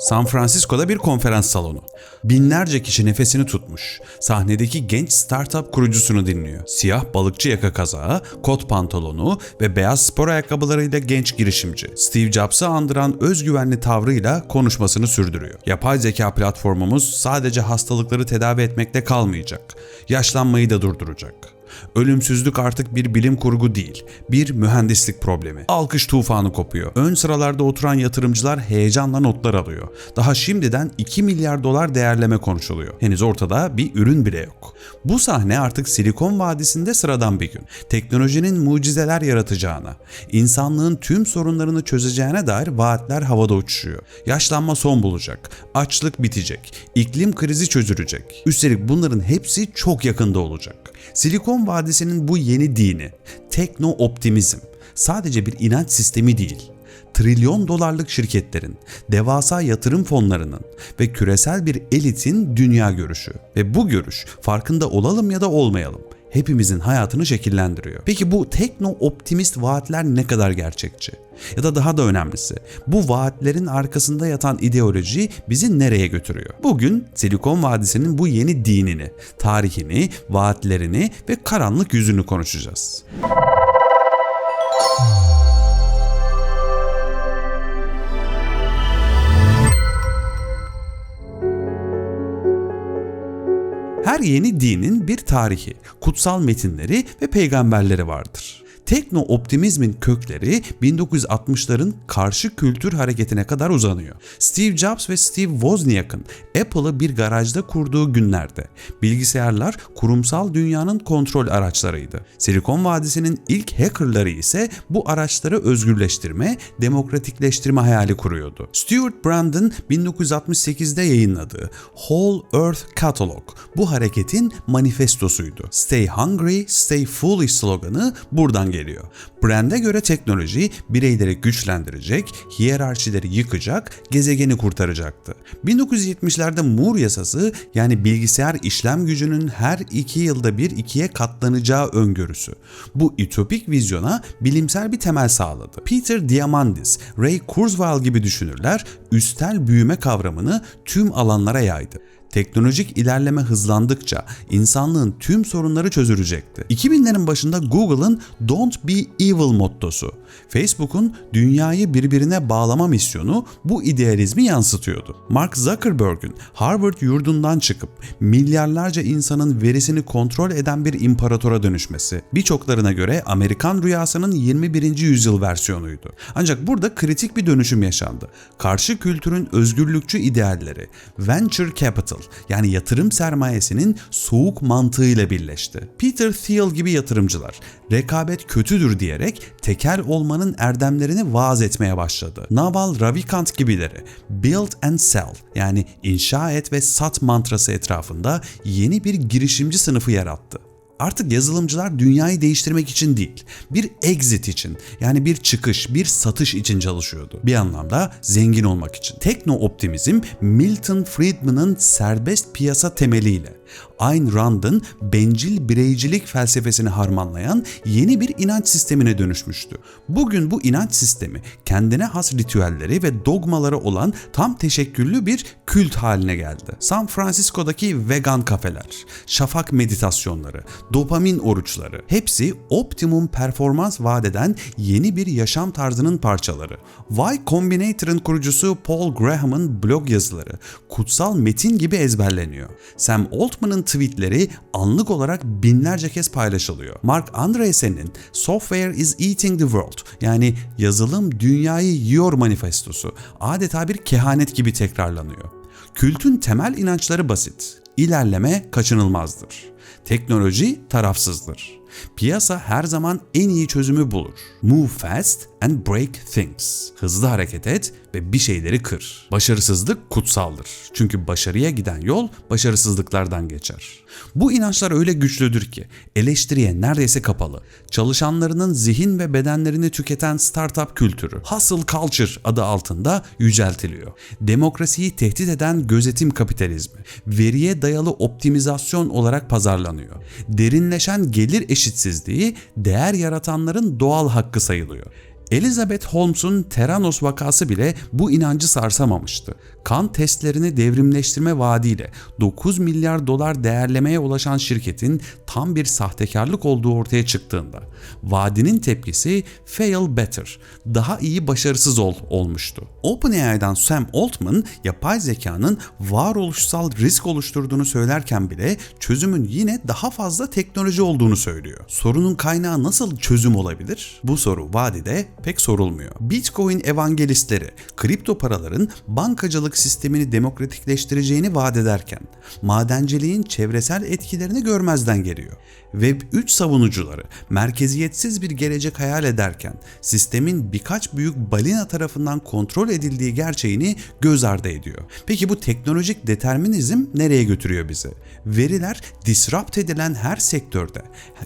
San Francisco'da bir konferans salonu. Binlerce kişi nefesini tutmuş. Sahnedeki genç startup kurucusunu dinliyor. Siyah balıkçı yaka kazağı, kot pantolonu ve beyaz spor ayakkabılarıyla genç girişimci. Steve Jobs'ı andıran özgüvenli tavrıyla konuşmasını sürdürüyor. Yapay zeka platformumuz sadece hastalıkları tedavi etmekte kalmayacak. Yaşlanmayı da durduracak. Ölümsüzlük artık bir bilim kurgu değil, bir mühendislik problemi. Alkış tufanı kopuyor. Ön sıralarda oturan yatırımcılar heyecanla notlar alıyor. Daha şimdiden 2 milyar dolar değerleme konuşuluyor. Henüz ortada bir ürün bile yok. Bu sahne artık Silikon Vadisi'nde sıradan bir gün. Teknolojinin mucizeler yaratacağına, insanlığın tüm sorunlarını çözeceğine dair vaatler havada uçuşuyor. Yaşlanma son bulacak, açlık bitecek, iklim krizi çözülecek. Üstelik bunların hepsi çok yakında olacak. Silikon Vadisi'nin bu yeni dini, tekno optimizm, sadece bir inanç sistemi değil, trilyon dolarlık şirketlerin, devasa yatırım fonlarının ve küresel bir elitin dünya görüşü. Ve bu görüş farkında olalım ya da olmayalım hepimizin hayatını şekillendiriyor. Peki bu tekno optimist vaatler ne kadar gerçekçi? Ya da daha da önemlisi, bu vaatlerin arkasında yatan ideoloji bizi nereye götürüyor? Bugün Silikon Vadisi'nin bu yeni dinini, tarihini, vaatlerini ve karanlık yüzünü konuşacağız. Her yeni dinin bir tarihi, kutsal metinleri ve peygamberleri vardır. Tekno optimizmin kökleri 1960'ların karşı kültür hareketine kadar uzanıyor. Steve Jobs ve Steve Wozniak'ın Apple'ı bir garajda kurduğu günlerde bilgisayarlar kurumsal dünyanın kontrol araçlarıydı. Silikon Vadisi'nin ilk hackerları ise bu araçları özgürleştirme, demokratikleştirme hayali kuruyordu. Stuart Brandon 1968'de yayınladığı Whole Earth Catalog bu hareketin manifestosuydu. Stay hungry, stay foolish sloganı buradan geliyor. Brand'e göre teknoloji bireyleri güçlendirecek, hiyerarşileri yıkacak, gezegeni kurtaracaktı. 1970'lerde Moore yasası yani bilgisayar işlem gücünün her iki yılda bir ikiye katlanacağı öngörüsü. Bu ütopik vizyona bilimsel bir temel sağladı. Peter Diamandis, Ray Kurzweil gibi düşünürler üstel büyüme kavramını tüm alanlara yaydı teknolojik ilerleme hızlandıkça insanlığın tüm sorunları çözülecekti. 2000'lerin başında Google'ın Don't Be Evil mottosu, Facebook'un dünyayı birbirine bağlama misyonu bu idealizmi yansıtıyordu. Mark Zuckerberg'ün Harvard yurdundan çıkıp milyarlarca insanın verisini kontrol eden bir imparatora dönüşmesi birçoklarına göre Amerikan rüyasının 21. yüzyıl versiyonuydu. Ancak burada kritik bir dönüşüm yaşandı. Karşı kültürün özgürlükçü idealleri, venture capital yani yatırım sermayesinin soğuk mantığıyla birleşti. Peter Thiel gibi yatırımcılar rekabet kötüdür diyerek tekel olmanın erdemlerini vaaz etmeye başladı. Naval Ravikant gibileri build and sell yani inşa et ve sat mantrası etrafında yeni bir girişimci sınıfı yarattı. Artık yazılımcılar dünyayı değiştirmek için değil, bir exit için yani bir çıkış, bir satış için çalışıyordu. Bir anlamda zengin olmak için. Tekno optimizm Milton Friedman'ın serbest piyasa temeliyle Ayn Rand'ın bencil bireycilik felsefesini harmanlayan yeni bir inanç sistemine dönüşmüştü. Bugün bu inanç sistemi kendine has ritüelleri ve dogmaları olan tam teşekküllü bir kült haline geldi. San Francisco'daki vegan kafeler, şafak meditasyonları, dopamin oruçları hepsi optimum performans vadeden yeni bir yaşam tarzının parçaları. Y Combinator'ın kurucusu Paul Graham'ın blog yazıları kutsal metin gibi ezberleniyor. Sam Altman'ın tweetleri anlık olarak binlerce kez paylaşılıyor. Mark Andreessen'in Software is Eating the World yani yazılım dünyayı yiyor manifestosu adeta bir kehanet gibi tekrarlanıyor. Kültün temel inançları basit. İlerleme kaçınılmazdır. Teknoloji tarafsızdır. Piyasa her zaman en iyi çözümü bulur. Move fast and break things. Hızlı hareket et ve bir şeyleri kır. Başarısızlık kutsaldır. Çünkü başarıya giden yol başarısızlıklardan geçer. Bu inançlar öyle güçlüdür ki eleştiriye neredeyse kapalı. Çalışanlarının zihin ve bedenlerini tüketen startup kültürü hustle culture adı altında yüceltiliyor. Demokrasiyi tehdit eden gözetim kapitalizmi veriye dayalı optimizasyon olarak pazarlanıyor. Derinleşen gelir eşitsizliği değer yaratanların doğal hakkı sayılıyor Elizabeth Holmes'un Theranos vakası bile bu inancı sarsamamıştı. Kan testlerini devrimleştirme vaadiyle 9 milyar dolar değerlemeye ulaşan şirketin tam bir sahtekarlık olduğu ortaya çıktığında vaadinin tepkisi fail better, daha iyi başarısız ol olmuştu. OpenAI'dan Sam Altman yapay zekanın varoluşsal risk oluşturduğunu söylerken bile çözümün yine daha fazla teknoloji olduğunu söylüyor. Sorunun kaynağı nasıl çözüm olabilir? Bu soru vadide pek sorulmuyor. Bitcoin evangelistleri kripto paraların bankacılık sistemini demokratikleştireceğini vaat ederken madenciliğin çevresel etkilerini görmezden geliyor. Web 3 savunucuları merkeziyetsiz bir gelecek hayal ederken sistemin birkaç büyük balina tarafından kontrol edildiği gerçeğini göz ardı ediyor. Peki bu teknolojik determinizm nereye götürüyor bizi? Veriler disrupt edilen her sektörde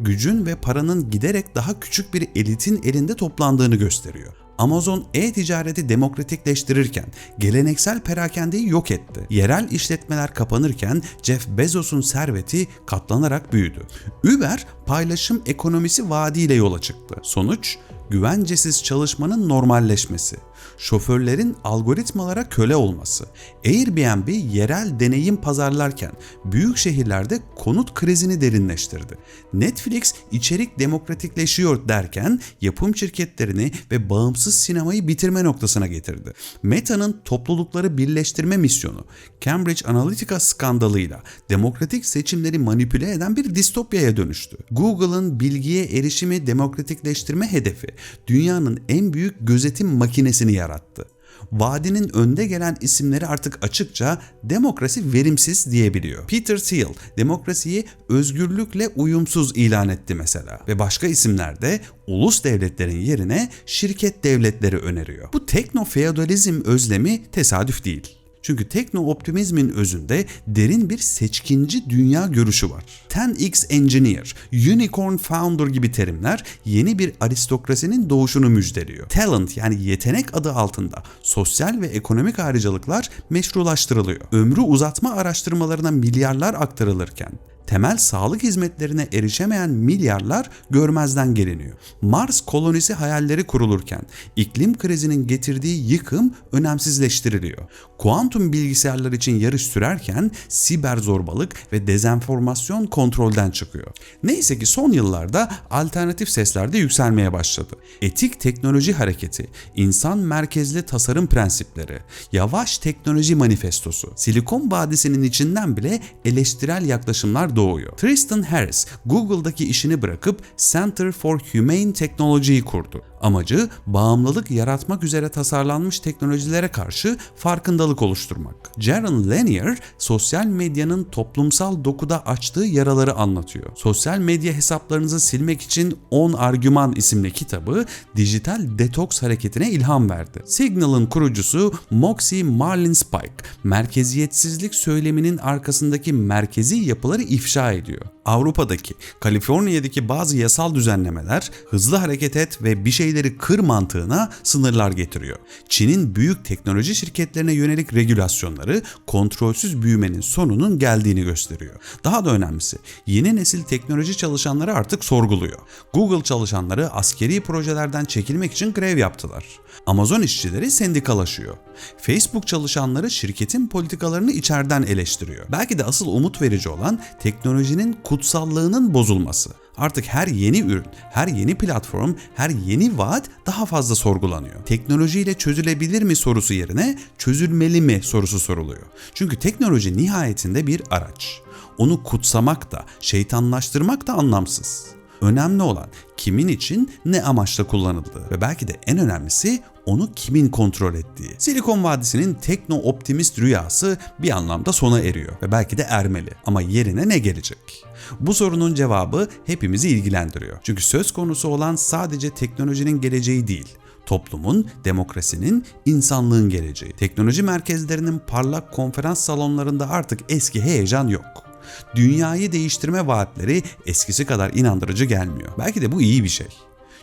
gücün ve paranın giderek daha küçük bir elitin elinde toplandığını gösteriyor. Amazon e-ticareti demokratikleştirirken geleneksel perakendeyi yok etti. Yerel işletmeler kapanırken Jeff Bezos'un serveti katlanarak büyüdü. Uber paylaşım ekonomisi vaadiyle yola çıktı. Sonuç güvencesiz çalışmanın normalleşmesi, şoförlerin algoritmalara köle olması, Airbnb yerel deneyim pazarlarken büyük şehirlerde konut krizini derinleştirdi. Netflix içerik demokratikleşiyor derken yapım şirketlerini ve bağımsız sinemayı bitirme noktasına getirdi. Meta'nın toplulukları birleştirme misyonu Cambridge Analytica skandalıyla demokratik seçimleri manipüle eden bir distopyaya dönüştü. Google'ın bilgiye erişimi demokratikleştirme hedefi dünyanın en büyük gözetim makinesini yarattı. Vadinin önde gelen isimleri artık açıkça demokrasi verimsiz diyebiliyor. Peter Thiel demokrasiyi özgürlükle uyumsuz ilan etti mesela ve başka isimler de ulus devletlerin yerine şirket devletleri öneriyor. Bu tekno feodalizm özlemi tesadüf değil. Çünkü tekno-optimizmin özünde derin bir seçkinci dünya görüşü var. 10x Engineer, Unicorn Founder gibi terimler yeni bir aristokrasinin doğuşunu müjdeliyor. Talent yani yetenek adı altında sosyal ve ekonomik ayrıcalıklar meşrulaştırılıyor. Ömrü uzatma araştırmalarına milyarlar aktarılırken temel sağlık hizmetlerine erişemeyen milyarlar görmezden geliniyor. Mars kolonisi hayalleri kurulurken iklim krizinin getirdiği yıkım önemsizleştiriliyor. Kuantum bilgisayarlar için yarış sürerken siber zorbalık ve dezenformasyon kontrolden çıkıyor. Neyse ki son yıllarda alternatif sesler de yükselmeye başladı. Etik teknoloji hareketi, insan merkezli tasarım prensipleri, yavaş teknoloji manifestosu, Silikon Vadisi'nin içinden bile eleştirel yaklaşımlar doğuyor. Tristan Harris, Google'daki işini bırakıp Center for Humane Technology'yi kurdu. Amacı bağımlılık yaratmak üzere tasarlanmış teknolojilere karşı farkındalık oluşturmak. Jaron Lanier, sosyal medyanın toplumsal dokuda açtığı yaraları anlatıyor. Sosyal medya hesaplarınızı silmek için 10 Argüman isimli kitabı dijital detoks hareketine ilham verdi. Signal'ın kurucusu Moxie Marlin Spike, merkeziyetsizlik söyleminin arkasındaki merkezi yapıları ifşa ediyor. Avrupa'daki, Kaliforniya'daki bazı yasal düzenlemeler hızlı hareket et ve bir şeyleri kır mantığına sınırlar getiriyor. Çin'in büyük teknoloji şirketlerine yönelik regülasyonları kontrolsüz büyümenin sonunun geldiğini gösteriyor. Daha da önemlisi yeni nesil teknoloji çalışanları artık sorguluyor. Google çalışanları askeri projelerden çekilmek için grev yaptılar. Amazon işçileri sendikalaşıyor. Facebook çalışanları şirketin politikalarını içeriden eleştiriyor. Belki de asıl umut verici olan teknolojinin kutsallığının bozulması. Artık her yeni ürün, her yeni platform, her yeni vaat daha fazla sorgulanıyor. Teknolojiyle çözülebilir mi sorusu yerine çözülmeli mi sorusu soruluyor. Çünkü teknoloji nihayetinde bir araç. Onu kutsamak da, şeytanlaştırmak da anlamsız. Önemli olan kimin için ne amaçla kullanıldığı ve belki de en önemlisi onu kimin kontrol ettiği. Silikon Vadisi'nin tekno optimist rüyası bir anlamda sona eriyor ve belki de ermeli ama yerine ne gelecek? Bu sorunun cevabı hepimizi ilgilendiriyor. Çünkü söz konusu olan sadece teknolojinin geleceği değil, toplumun, demokrasinin, insanlığın geleceği. Teknoloji merkezlerinin parlak konferans salonlarında artık eski heyecan yok dünyayı değiştirme vaatleri eskisi kadar inandırıcı gelmiyor. Belki de bu iyi bir şey.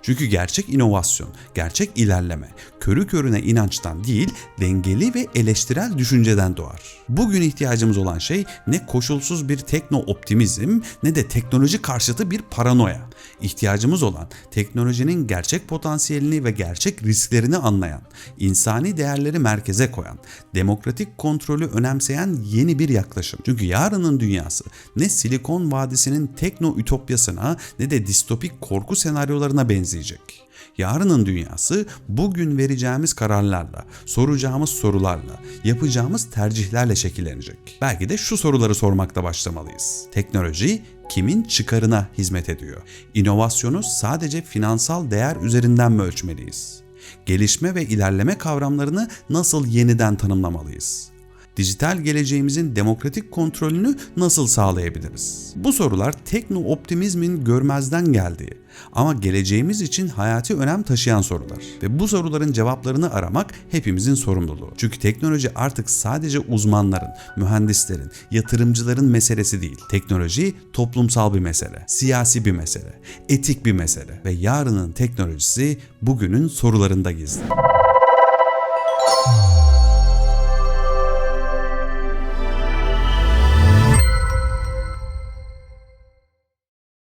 Çünkü gerçek inovasyon, gerçek ilerleme körü körüne inançtan değil, dengeli ve eleştirel düşünceden doğar. Bugün ihtiyacımız olan şey ne koşulsuz bir tekno optimizm ne de teknoloji karşıtı bir paranoya. İhtiyacımız olan teknolojinin gerçek potansiyelini ve gerçek risklerini anlayan, insani değerleri merkeze koyan, demokratik kontrolü önemseyen yeni bir yaklaşım. Çünkü yarının dünyası ne Silikon Vadisi'nin tekno ütopyasına ne de distopik korku senaryolarına benzeyecek. Yarının dünyası bugün vereceğimiz kararlarla, soracağımız sorularla, yapacağımız tercihlerle şekillenecek. Belki de şu soruları sormakta başlamalıyız. Teknoloji kimin çıkarına hizmet ediyor? İnovasyonu sadece finansal değer üzerinden mi ölçmeliyiz? Gelişme ve ilerleme kavramlarını nasıl yeniden tanımlamalıyız? Dijital geleceğimizin demokratik kontrolünü nasıl sağlayabiliriz? Bu sorular tekno optimizmin görmezden geldiği ama geleceğimiz için hayati önem taşıyan sorular. Ve bu soruların cevaplarını aramak hepimizin sorumluluğu. Çünkü teknoloji artık sadece uzmanların, mühendislerin, yatırımcıların meselesi değil. Teknoloji toplumsal bir mesele, siyasi bir mesele, etik bir mesele ve yarının teknolojisi bugünün sorularında gizli.